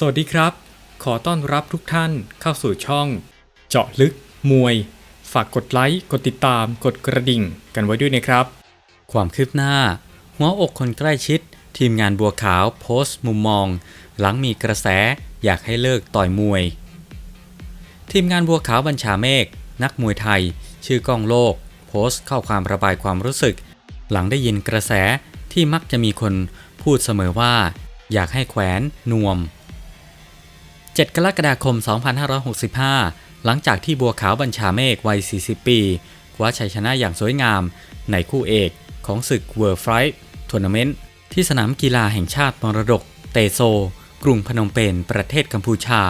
สวัสดีครับ ขอต้อนรับทุกท่านเข้าสู่ช่อง เจาะลึก มวย ฝากกดไลค์ กดติดตาม กดกระดิ่ง กันไว้ด้วยนะครับ ความคืบหน้า หัวอกคนใกล้ชิด ทีมงานบัวขาวโพสต์มุมมอง หลังมีกระแสอยากให้เลิกต่อยมวย ทีมงานบัวขาวบัญชาเมฆนักมวยไทย ชื่อกล้องโลก โพสต์ข้อความระบายความรู้สึก หลังได้ยินกระแสที่มักจะมีคนพูดเสมอว่า อยากให้แขวนนวม 7 กรกฎาคม 2565 หลังจากที่บัวขาวบัญชาเมฆวัย 40 ปีคว้าชัยชนะอย่างสวยงาม ในคู่เอกของศึก World Fight Tournament ที่สนามกีฬาแห่งชาติมรดก เตโซ กรุงพนมเปญประเทศกัมพูชา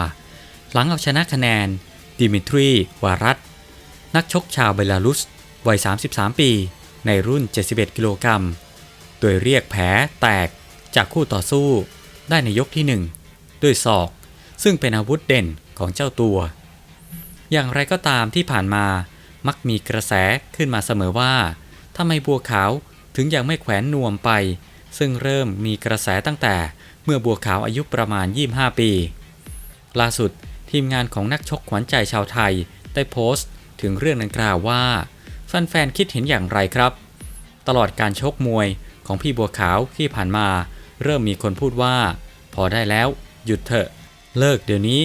หลังเอาชนะคะแนน ดิมิทรี วารัตนักชกชาวเบลารุส วัย 33 ปี ในรุ่น 71 กิโลกรัม โดยเรียกแผลแตกจากคู่ต่อสู้ ได้ในยกที่ 1 ด้วยศอก ซึ่งเป็นอาวุธเด่นของเจ้าตัว อย่างไรก็ตามที่ผ่านมามักมีกระแสขึ้นมาเสมอว่าทำไมบัวขาวถึงยังไม่แขวนนวมไป ซึ่งเริ่มมีกระแสตั้งแต่เมื่อบัวขาวอายุประมาณ 25 ปี ล่าสุดทีมงานของนักชกขวัญใจชาวไทยได้โพสต์ ถึงเรื่องดังกล่าวว่าแฟนๆคิดเห็นอย่างไรครับ ตลอดการชกมวยของพี่บัวขาวที่ผ่านมา เริ่มมีคนพูดว่า พอได้แล้ว หยุดเถอะ เลิกเดี๋ยวนี้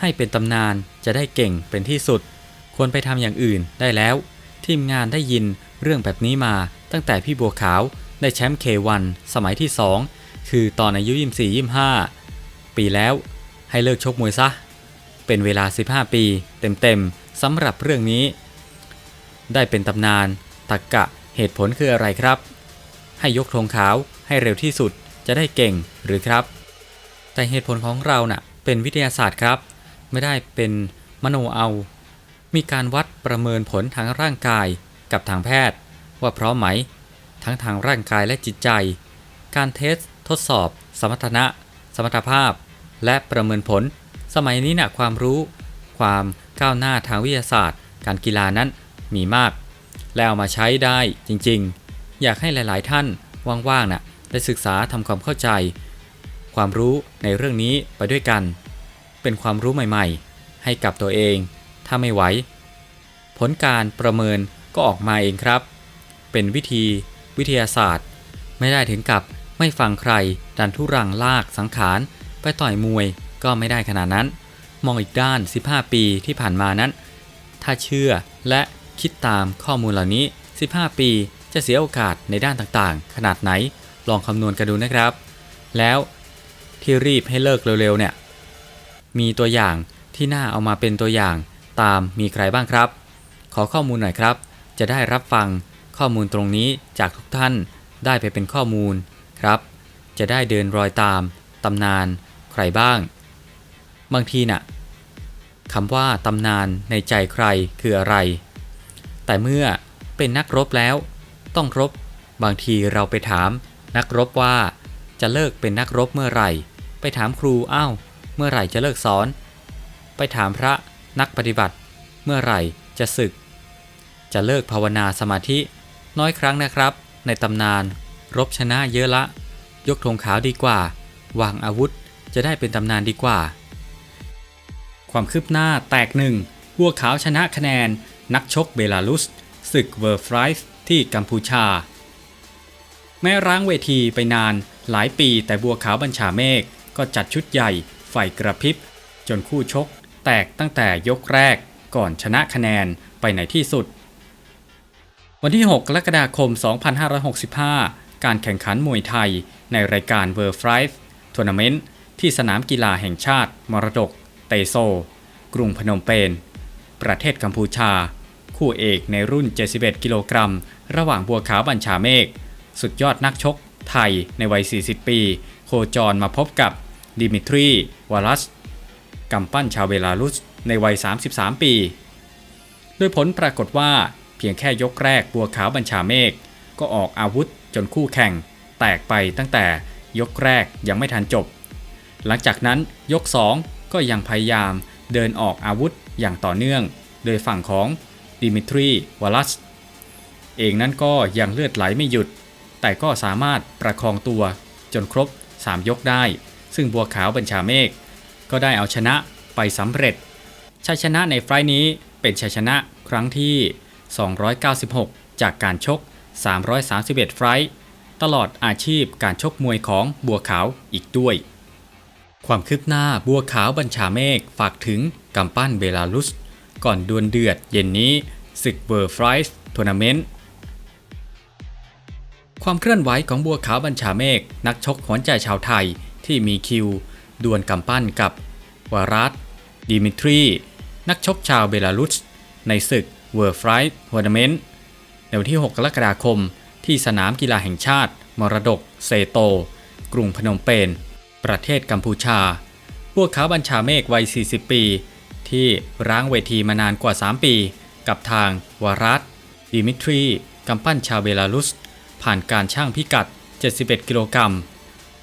ให้เป็นตำนานจะได้เก่งเป็นที่สุด ควรไปทำอย่างอื่นได้แล้ว ทีมงานได้ยินเรื่องแบบนี้มาตั้งแต่พี่บัวขาวได้แชมป์ K1 สมัยที่ 2 คือตอนอายุ 24-25 ปีแล้ว ให้เลิกชกมวยซะ เป็นเวลา 15 ปี เต็มๆสำหรับเรื่องนี้ ได้เป็นตำนานตักกะเหตุผลคืออะไรครับ ให้ยกธงขาวให้เร็วที่สุดจะได้เก่งหรือครับ แต่เหตุผลของเราน่ะเป็นวิทยาศาสตร์ครับ ไม่ได้เป็นมโนเอา มีการวัดประเมินผลทางร่างกายกับทางแพทย์ ว่าพร้อมไหม ทั้งทางร่างกายและจิตใจ การเทสทดสอบ สมรรถนะ สมรรถภาพ และประเมินผล สมัยนี้นะ่ะความรู้ ความก้าวหน้าทางวิทยาศาสตร์ การกีฬานั้นมีมาก แล้วเอามาใช้ได้จริงๆ อยากให้หลาย ๆ ท่านว่างๆน่ะได้ศึกษาทำความเข้าใจ ความรู้ในเรื่องนี้ไปด้วยกัน เป็นความรู้ใหม่ๆ ให้กับตัวเอง ถ้าไม่ไหว ผลการประเมินก็ออกมาเองครับ เป็นวิธี วิทยาศาสตร์ ไม่ได้ถึงกับไม่ฟังใคร ดันทุรังลากสังขาร ไปต่อยมวยก็ไม่ได้ขนาดนั้น มองอีกด้าน 15 ปีที่ผ่านมานั้น ถ้าเชื่อและคิดตามข้อมูลเหล่านี้ 15 ปีจะเสียโอกาสในด้านต่างๆ ขนาดไหน ลองคำนวณกันดูนะครับ แล้ว ที่รีบให้เลิกเร็วๆเนี่ย มีตัวอย่างที่น่าเอามาเป็นตัวอย่างตามมีใครบ้างครับ ขอข้อมูลหน่อยครับ จะได้รับฟังข้อมูลตรงนี้จากทุกท่านได้ไปเป็นข้อมูลครับ จะได้เดินรอยตามตำนานใครบ้าง บางทีน่ะคำว่าตำนานในใจใครคืออะไร แต่เมื่อเป็นนักรบแล้ว ต้องรบบางทีเราไปถามนักรบว่าจะเลิกเป็นนักรบเมื่อไหร่ ไปถามครูอ้าวเมื่อไหร่จะเลิกสอน ไปถามพระนักปฏิบัติ เมื่อไหร่จะศึก จะเลิกภาวนาสมาธิ น้อยครั้งนะครับ ในตำนาน รบชนะเยอะละ ยกธงขาวดีกว่า วางอาวุธจะได้เป็นตำนานดีกว่า ความคืบหน้าแตกหนึ่งบัวขาวชนะคะแนน นักชกเบลารุสศึกเวอร์ฟรายส์ที่กัมพูชา แม้ร้างเวทีไปนานหลายปีแต่บัวขาวบัญชาเมฆ ก็จัดชุดใหญ่ไฟกระพริบ จนคู่ชก แตกตั้งแต่ยกแรกก่อนชนะคะแนนไปในที่สุด วันที่ 6 กรกฎาคม 2565 การแข่งขันมวยไทยในรายการ World Fight Tournament ที่สนามกีฬาแห่งชาติ มรดก เตโซ กรุงพนมเปญประเทศกัมพูชา คู่เอกในรุ่น 71 กิโลกรัม ระหว่างบัวขาวบัญชาเมฆ สุดยอดนักชกไทยในวัย 40 ปี โคจรมาพบกับ ดิมิทรี วาลัสกำปั้นชาวเบลารุสในวัย 33 ปี โดยผลปรากฏว่าเพียงแค่ยกแรกบัวขาวบัญชาเมฆก็ออกอาวุธจนคู่แข่ง แตกไปตั้งแต่ยกแรกยังไม่ทันจบ หลังจากนั้นยก 2 ก็ยังพยายามเดินออกอาวุธอย่างต่อเนื่อง โดยฝั่งของดิมิทรี วาลัสเองนั้นก็ยังเลือดไหลไม่หยุด แต่ก็สามารถประคองตัวจนครบ 3 ยกได้ ซึ่งบัวขาวบัญชาเมฆก็ได้เอาชนะไปสำเร็จ ชัยชนะในไฟล์นี้เป็นชัยชนะครั้งที่ 296 จากการชก 331 ไฟล์ตลอดอาชีพการชกมวยของบัวขาวอีกด้วย ความคืบหน้าบัวขาวบัญชาเมฆฝากถึงกำปั้นเบลารุส ก่อนดวลเดือดเย็นนี้ศึกเวอร์ฟรายส์ทัวร์นาเมนต์ความเคลื่อนไหวของบัวขาวบัญชาเมฆนักชกขวัญใจชาวไทย ที่มีคิว ดวลกำปั้นกับ วารัตดิมิทรี นักชกชาวเบลารุส ในศึกเวอร์ฟรายส์ทัวร์นาเมนต์ในวันที่ 6 กรกฎาคม ที่สนามกีฬาแห่งชาติ มรดก เซโต กรุงพนมเปญประเทศกัมพูชา พวกเขาบัญชาเมฆวัย 40 ปี ที่ร้างเวทีมานานกว่า 3 ปี กับทางวารัตดิมิทรีกำปั้นชาวเบลารุส ผ่านการช่างพิกัด 71 กิโลกรัม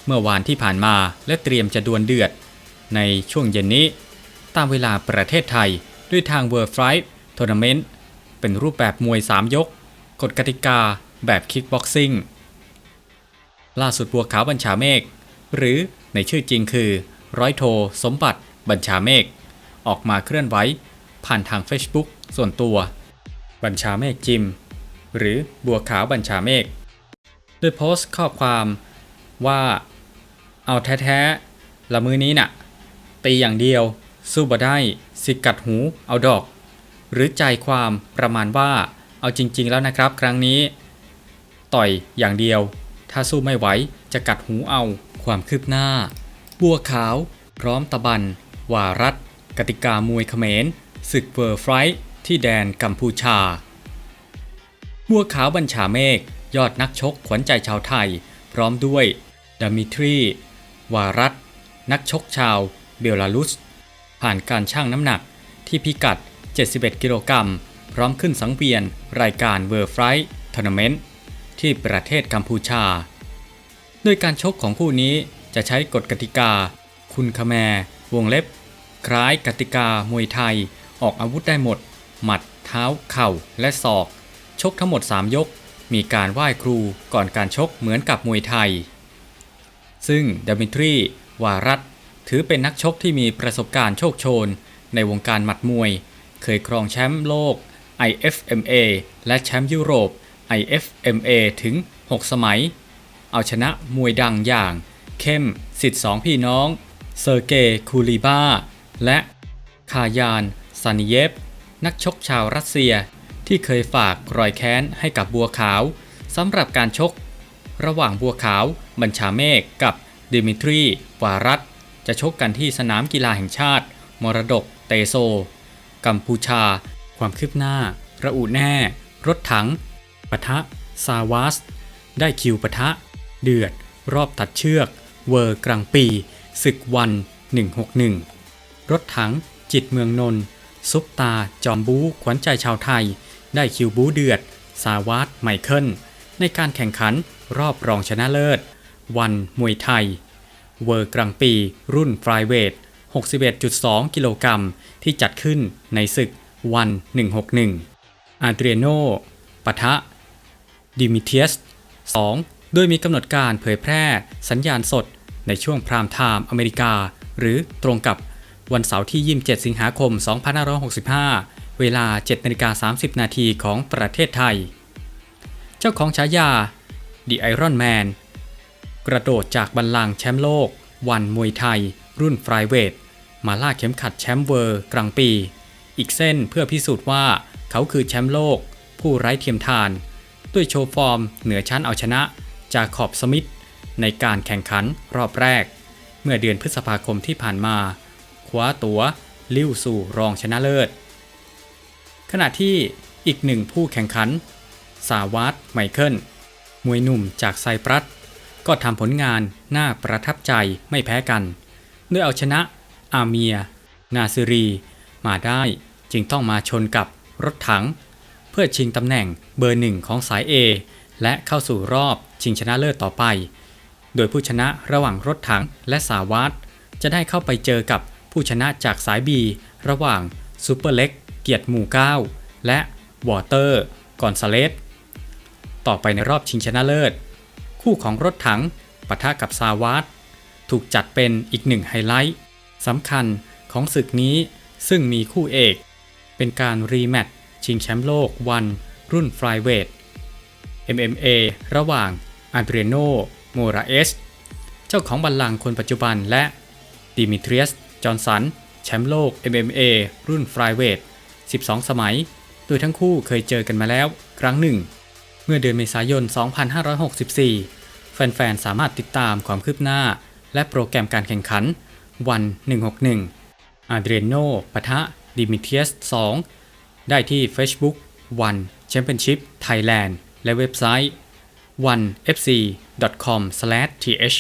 เมื่อวานที่ผ่านมาและเตรียมจะดวลเดือด ในช่วงเย็นนี้ ตามเวลาประเทศไทยด้วยทาง World Fight Tournament เป็นรูปแบบมวย 3 ยก กฎกติกาแบบคิกบ็อกซิ่งล่าสุดบัวขาวบัญชาเมฆหรือในชื่อจริงคือ ร้อยโท สมบัติบัญชาเมฆออกมาเคลื่อนไหวผ่านทาง Facebook ส่วนตัว บัญชาเมฆจิม หรือบัวขาวบัญชาเมฆโดยโพสต์ข้อความว่า เอาแท้ๆละมือนี้น่ะ ตีอย่างเดียว สู้บ่ได้ สิกัดหู เอาดอก หรือใจความประมาณว่า เอาจริง ๆ แล้วนะครับ ครั้งนี้ ต่อยอย่างเดียว ถ้าสู้ไม่ไหวจะกัดหูเอาความคืบหน้า บัวขาว พร้อมตะบัน วารัตกติกามวยเขมรศึกเวอร์ไฟท์ที่แดนกัมพูชา บัวขาวบัญชาเมฆยอดนักชกขวัญใจชาวไทย พร้อมด้วยดามิทรี วารัตนักชกชาวเบลารุส ผ่านการชั่งน้ำหนักที่พิกัด 71 กิโลกรัม พร้อมขึ้นสังเวียนรายการเวอร์ไฟท์ทัวร์นาเมนต์ที่ประเทศกัมพูชา โดยการชกของคู่นี้จะใช้กฎกติกา คุณคแมวงเล็บ คล้ายกติกามวยไทย ออกอาวุธได้หมด หมัด เท้า เข่า และศอก ชกทั้งหมด 3 ยก มีการไหว้ครูก่อนการชกเหมือนกับมวยไทย ซึ่งดมิทรีวารัตถือเป็นนักชกที่มีประสบการณ์โชคโชน ในวงการหมัดมวย เคยครองแชมป์โลก IFMA และแชมป์ยุโรป IFMA ถึง 6 สมัย เอาชนะมวยดังอย่าง เข้มสิทธิ์สองพี่น้อง เซอร์เกย์คูลีบาและคายานซานิเยฟ นักชกชาวรัสเซีย ที่เคยฝากรอยแค้นให้กับบัวขาวสำหรับการชก ระหว่างบัวขาว บัญชาเมฆกับดิมิทรีวารัตจะชกกันที่สนามกีฬาแห่งชาติ มรดกเตโซ กัมพูชา ความคืบหน้า ระอุแน่ รถถังปะทะ ซาวาส ได้คิวปะทะ เดือด รอบตัดเชือก เวอร์กลางปีศึกวัน 161 รถถังจิตเมืองนนท์ซุปตา จอมบูขวัญใจชาวไทย ได้คิวบูเดือดซาวาสไมเคิล ในการแข่งขันรอบรองชนะเลิศ วันมวยไทย เวอร์กลางปี รุ่นฟลายเวท 61.2 กิโลกรัมที่จัดขึ้นในศึกวัน 161 อาเดรียโนปะทะ ดิมิเทียส 2 โดยมีกำหนดการเผยแพร่สัญญาณสดในช่วงพรามไทม์อเมริกา หรือตรงกับวันเสาร์ที่ 27 สิงหาคม 2565 เวลา 7นาฬิกา30 นาทีของประเทศไทย เจ้าของฉายา The Iron Man กระโดดจากบัลลังก์แชมป์โลก วันมวยไทย รุ่นฟลายเวท มาล่าเข็มขัดแชมป์เวอร์กลางปี อีกเส้นเพื่อพิสูจน์ว่าเขาคือแชมป์โลก ผู้ไร้เทียมทาน ด้วยโชว์ฟอร์ม เหนือชั้นเอาชนะ จากขอบสมิธในการแข่งขันรอบแรก เมื่อเดือนพฤษภาคมที่ผ่านมาคว้าตัวลิ้วสู่รองชนะเลิศ ขณะที่อีกหนึ่งผู้แข่งขัน สาวัตไมเคิลมวยหนุ่มจากไซปรัส ก็ทำผลงานน่าประทับใจไม่แพ้กันด้วยเอาชนะอาเมีย นาซิรี มาได้จึงต้องมาชนกับรถถัง เพื่อชิงตำแหน่งเบอร์หนึ่งของสาย A และเข้าสู่รอบชิงชนะเลิศต่อไป โดยผู้ชนะระหว่างรถถังและสาวัตจะได้เข้าไปเจอกับผู้ชนะจากสาย B ระหว่างซูเปอร์เล็กเกียรติหมู่ 9 และวอเตอร์กอนซาเลสต่อไปในรอบชิงชนะเลิศ คู่ของรถถังปะทะกับซาวาตถูกจัดเป็นอีกหนึ่งไฮไลท์สำคัญของศึกนี้ซึ่งมีคู่เอก เป็นการรีแมตช์ชิงแชมป์โลกวันรุ่นฟลายเวท MMA ระหว่างอันเดรโนโมราเอส เจ้าของบัลลังก์คนปัจจุบันและดิมิทรียสจอห์นสัน แชมป์โลก MMA รุ่นฟลายเวท 12 สมัย โดยทั้งคู่เคยเจอกันมาแล้วครั้งหนึ่ง เมื่อเดือนเมษายน 2564 แฟนๆ สามารถติดตามความคืบหน้า และโปรแกรมการแข่งขัน วัน 161 อาเดรโนปะทะดิมิเทียส 2 ได้ที่ Facebook One Championship Thailand และเว็บไซต์ onefc.com/th